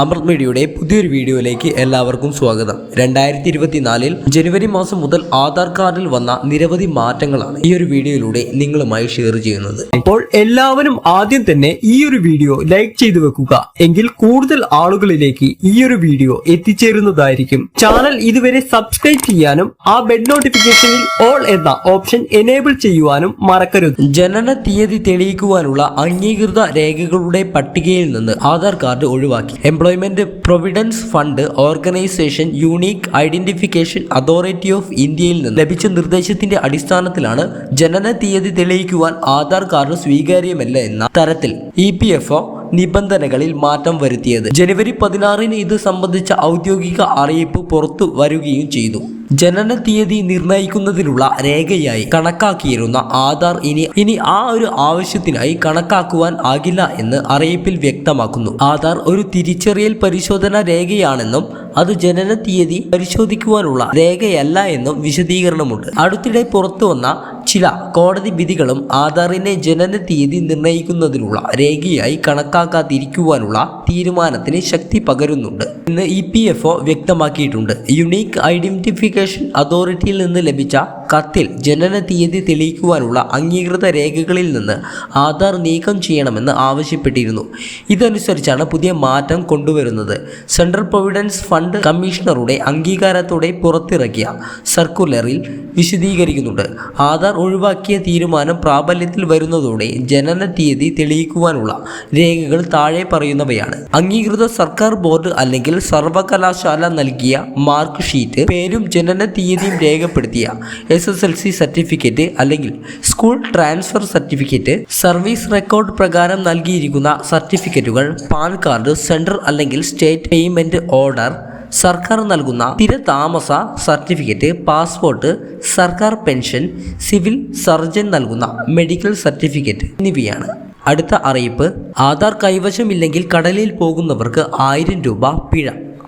അമൃത് മീഡിയയുടെ പുതിയൊരു വീഡിയോയിലേക്ക് എല്ലാവർക്കും സ്വാഗതം. രണ്ടായിരത്തി ഇരുപത്തിനാലിൽ ജനുവരി മാസം മുതൽ ആധാർ കാർഡിൽ വന്ന നിരവധി മാറ്റങ്ങളാണ് ഈ ഒരു വീഡിയോയിലൂടെ നിങ്ങളുമായി ഷെയർ ചെയ്യുന്നത്. അപ്പോൾ എല്ലാവരും ആദ്യം തന്നെ ഈ ഒരു വീഡിയോ ലൈക്ക് ചെയ്തു വെക്കുക. എങ്കിൽ കൂടുതൽ ആളുകളിലേക്ക് ഈ ഒരു വീഡിയോ എത്തിച്ചേരുന്നതായിരിക്കും. ചാനൽ ഇതുവരെ സബ്സ്ക്രൈബ് ചെയ്യാനും ആ ബെഡ് നോട്ടിഫിക്കേഷനിൽ ഓൾ എന്ന ഓപ്ഷൻ എനേബിൾ ചെയ്യുവാനും മറക്കരുത്. ജനന തീയതി തെളിയിക്കുവാനുള്ള അംഗീകൃത രേഖകളുടെ പട്ടികയിൽ നിന്ന് ആധാർ കാർഡ് ഒഴിവാക്കി. Employment providence fund organisation unique identification authority of ഇന്ത്യയിൽ നിന്ന് ലഭിച്ച നിർദ്ദേശത്തിന്റെ അടിസ്ഥാനത്തിലാണ് ജനന തീയതി തെളിയിക്കുവാൻ ആധാർ കാർഡ് സ്വീകാര്യമല്ല എന്ന തരത്തിൽ ഇ പി എഫ് ഒ നിബന്ധനകളിൽ മാറ്റം വരുത്തിയത്. ജനുവരി പതിനാറിന് ഇത് സംബന്ധിച്ച ഔദ്യോഗിക അറിയിപ്പ് പുറത്തു വരികയും ചെയ്തു. ജനന തീയതി നിർണയിക്കുന്നതിനുള്ള രേഖയായി കണക്കാക്കിയിരുന്ന ആധാർ ഇനി ഇനി ആ ഒരു ആവശ്യത്തിനായി കണക്കാക്കുവാൻ ആകില്ല എന്ന് അറിയിപ്പിൽ വ്യക്തമാക്കുന്നു. ആധാർ ഒരു തിരിച്ചറിയൽ പരിശോധന രേഖയാണെന്നും അത് ജനന തീയതി പരിശോധിക്കുവാനുള്ള രേഖയല്ല എന്നും വിശദീകരണമുണ്ട്. അടുത്തിടെ പുറത്തു വന്ന ചില കോടതി വിധികളും ആധാറിന്റെ ജനന തീയതി നിർണയിക്കുന്നതിനുള്ള രേഖയായി കണക്കാക്കാതിരിക്കുവാനുള്ള തീരുമാനത്തിന് ശക്തി പകരുന്നുണ്ട് എന്ന് ഇ വ്യക്തമാക്കിയിട്ടുണ്ട്. യുണീക്ക് ഐഡന്റിഫിക്കേഷൻ അതോറിറ്റിയിൽ നിന്ന് ലഭിച്ച കത്തിൽ ജനന തീയതി തെളിയിക്കുവാനുള്ള അംഗീകൃത രേഖകളിൽ നിന്ന് ആധാർ നീക്കം ചെയ്യണമെന്ന് ആവശ്യപ്പെട്ടിരുന്നു. ഇതനുസരിച്ചാണ് പുതിയ മാറ്റം കൊണ്ടുവരുന്നത്. സെൻട്രൽ പ്രൊവിഡൻസ് ഫണ്ട് കമ്മീഷണറുടെ അംഗീകാരത്തോടെ പുറത്തിറക്കിയ സർക്കുലറിൽ വിശദീകരിക്കുന്നുണ്ട്. ആധാർ ഒഴിവാക്കിയ തീരുമാനം പ്രാബല്യത്തിൽ വരുന്നതോടെ ജനന തീയതി തെളിയിക്കുവാനുള്ള രേഖകൾ താഴെ പറയുന്നവയാണ്. അംഗീകൃത സർക്കാർ ബോർഡ് അല്ലെങ്കിൽ സർവകലാശാല നൽകിയ മാർക്ക് ഷീറ്റ് പേരും ജനന തീയതിയും രേഖപ്പെടുത്തിയ S S L C certificate അല്ലെങ്കിൽ school transfer certificate service record പ്രകാരം നൽകിയിരിക്കുന്ന സർട്ടിഫിക്കറ്റുകൾ പാൻ കാർഡ് സെൻട്രൽ അല്ലെങ്കിൽ സ്റ്റേറ്റ് പേയ്മെന്റ് ഓർഡർ സർക്കാർ നൽകുന്ന സ്ഥിരതാമസ സർട്ടിഫിക്കറ്റ് പാസ്പോർട്ട് സർക്കാർ പെൻഷൻ സിവിൽ സർജൻ നൽകുന്ന മെഡിക്കൽ സർട്ടിഫിക്കറ്റ് എന്നിവയാണ്. അടുത്ത അറിയിപ്പ് ആധാർ കൈവശമില്ലെങ്കിൽ കടലിൽ പോകുന്നവർക്ക് ആയിരം രൂപ പിഴ.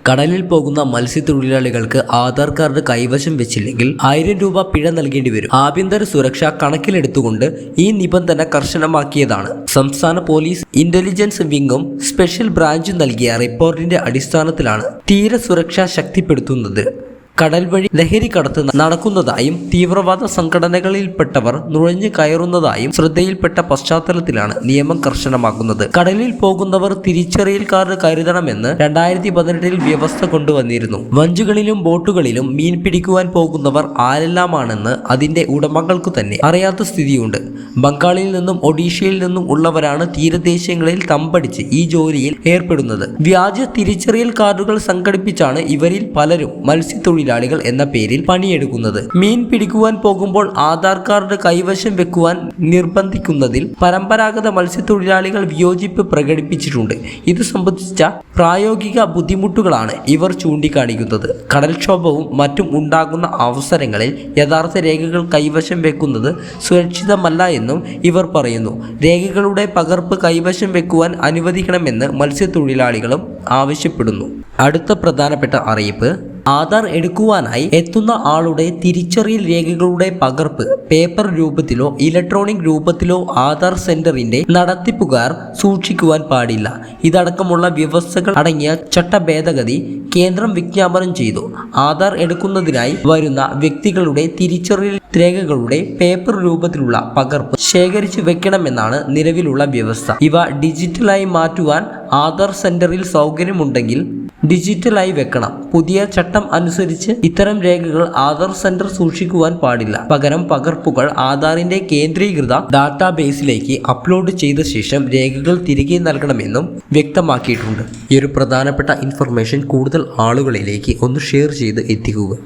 കടലിൽ പോകുന്ന മത്സ്യത്തൊഴിലാളികൾക്ക് ആധാർ കാർഡ് കൈവശം വെച്ചില്ലെങ്കിൽ ആയിരം രൂപ പിഴ നൽകേണ്ടി വരും. ആഭ്യന്തര സുരക്ഷ കണക്കിലെടുത്തുകൊണ്ട് ഈ നിബന്ധന കർശനമാക്കിയതാണ്. സംസ്ഥാന പോലീസ് ഇന്റലിജൻസ് വിംഗും സ്പെഷ്യൽ ബ്രാഞ്ചും നൽകിയ റിപ്പോർട്ടിന്റെ അടിസ്ഥാനത്തിലാണ് തീരസുരക്ഷ ശക്തിപ്പെടുത്തുന്നത്. കടൽ വഴി ലഹരി കടത്ത് നടക്കുന്നതായും തീവ്രവാദ സംഘടനകളിൽപ്പെട്ടവർ നുഴഞ്ഞു കയറുന്നതായും ശ്രദ്ധയിൽപ്പെട്ട പശ്ചാത്തലത്തിലാണ് നിയമം കർശനമാക്കുന്നത്. കടലിൽ പോകുന്നവർ തിരിച്ചറിയൽ കാർഡ് കരുതണമെന്ന് രണ്ടായിരത്തി പതിനെട്ടിൽ വ്യവസ്ഥ കൊണ്ടുവന്നിരുന്നു. വഞ്ചുകളിലും ബോട്ടുകളിലും മീൻ പിടിക്കുവാൻ പോകുന്നവർ ആരെല്ലാമാണെന്ന് അതിന്റെ ഉടമകൾക്ക് തന്നെ അറിയാത്ത സ്ഥിതിയുണ്ട്. ബംഗാളിൽ നിന്നും ഒഡീഷയിൽ നിന്നും ഉള്ളവരാണ് തീരദേശങ്ങളിൽ തമ്പടിച്ച് ഈ ജോലിയിൽ ഏർപ്പെടുന്നത്. വ്യാജ തിരിച്ചറിയൽ കാർഡുകൾ സംഘടിപ്പിച്ചാണ് ഇവരിൽ പലരും മത്സ്യത്തൊഴിലാളികൾ എന്ന പേരിൽ പണിയെടുക്കുന്നത്. മീൻ പിടിക്കുവാൻ പോകുമ്പോൾ ആധാർ കാർഡ് കൈവശം വെക്കുവാൻ നിർബന്ധിക്കുന്നതിൽ പരമ്പരാഗത മത്സ്യത്തൊഴിലാളികൾ വിയോജിപ്പ് പ്രകടിപ്പിച്ചിട്ടുണ്ട്. ഇത് സംബന്ധിച്ച പ്രായോഗിക ബുദ്ധിമുട്ടുകളാണ് ഇവർ ചൂണ്ടിക്കാണിക്കുന്നത്. കടൽക്ഷോഭവും മറ്റും ഉണ്ടാകുന്ന അവസരങ്ങളിൽ യഥാർത്ഥ രേഖകൾ കൈവശം വെക്കുന്നത് സുരക്ഷിതമല്ല എന്നും ഇവർ പറയുന്നു. രേഖകളുടെ പകർപ്പ് കൈവശം വെക്കുവാൻ അനുവദിക്കണമെന്ന് മത്സ്യത്തൊഴിലാളികളും ആവശ്യപ്പെടുന്നു. അടുത്ത പ്രധാനപ്പെട്ട അറിയിപ്പ് ആധാർ എടുക്കുവാനായി എത്തുന്ന ആളുടെ തിരിച്ചറിയൽ രേഖകളുടെ പകർപ്പ് പേപ്പർ രൂപത്തിലോ ഇലക്ട്രോണിക് രൂപത്തിലോ ആധാർ സെന്ററിന്റെ നടത്തിപ്പുകാർ സൂക്ഷിക്കുവാൻ പാടില്ല. ഇതടക്കമുള്ള വ്യവസ്ഥകൾ അടങ്ങിയ ചട്ട ഭേദഗതി കേന്ദ്രം വിജ്ഞാപനം ചെയ്തു. ആധാർ എടുക്കുന്നതിനായി വരുന്ന വ്യക്തികളുടെ തിരിച്ചറിയൽ രേഖകളുടെ പേപ്പർ രൂപത്തിലുള്ള പകർപ്പ് ശേഖരിച്ചു വെക്കണമെന്നാണ് നിലവിലുള്ള വ്യവസ്ഥ. ഇവ ഡിജിറ്റലായി മാറ്റുവാൻ ആധാർ സെന്ററിൽ സൗകര്യമുണ്ടെങ്കിൽ ഡിജിറ്റലായി വെക്കണം. പുതിയ ചട്ടം അനുസരിച്ച് ഇത്തരം രേഖകൾ ആധാർ സെന്റർ സൂക്ഷിക്കുവാൻ പാടില്ല. പകരം പകർപ്പുകൾ ആധാറിന്റെ കേന്ദ്രീകൃത ഡാറ്റാബേസിലേക്ക് അപ്ലോഡ് ചെയ്ത ശേഷം രേഖകൾ തിരികെ നൽകണമെന്നും വ്യക്തമാക്കിയിട്ടുണ്ട്. ഈ ഒരു പ്രധാനപ്പെട്ട ഇൻഫർമേഷൻ കൂടുതൽ ആളുകളിലേക്ക് ഒന്ന് ഷെയർ ചെയ്ത് എത്തിക്കുക.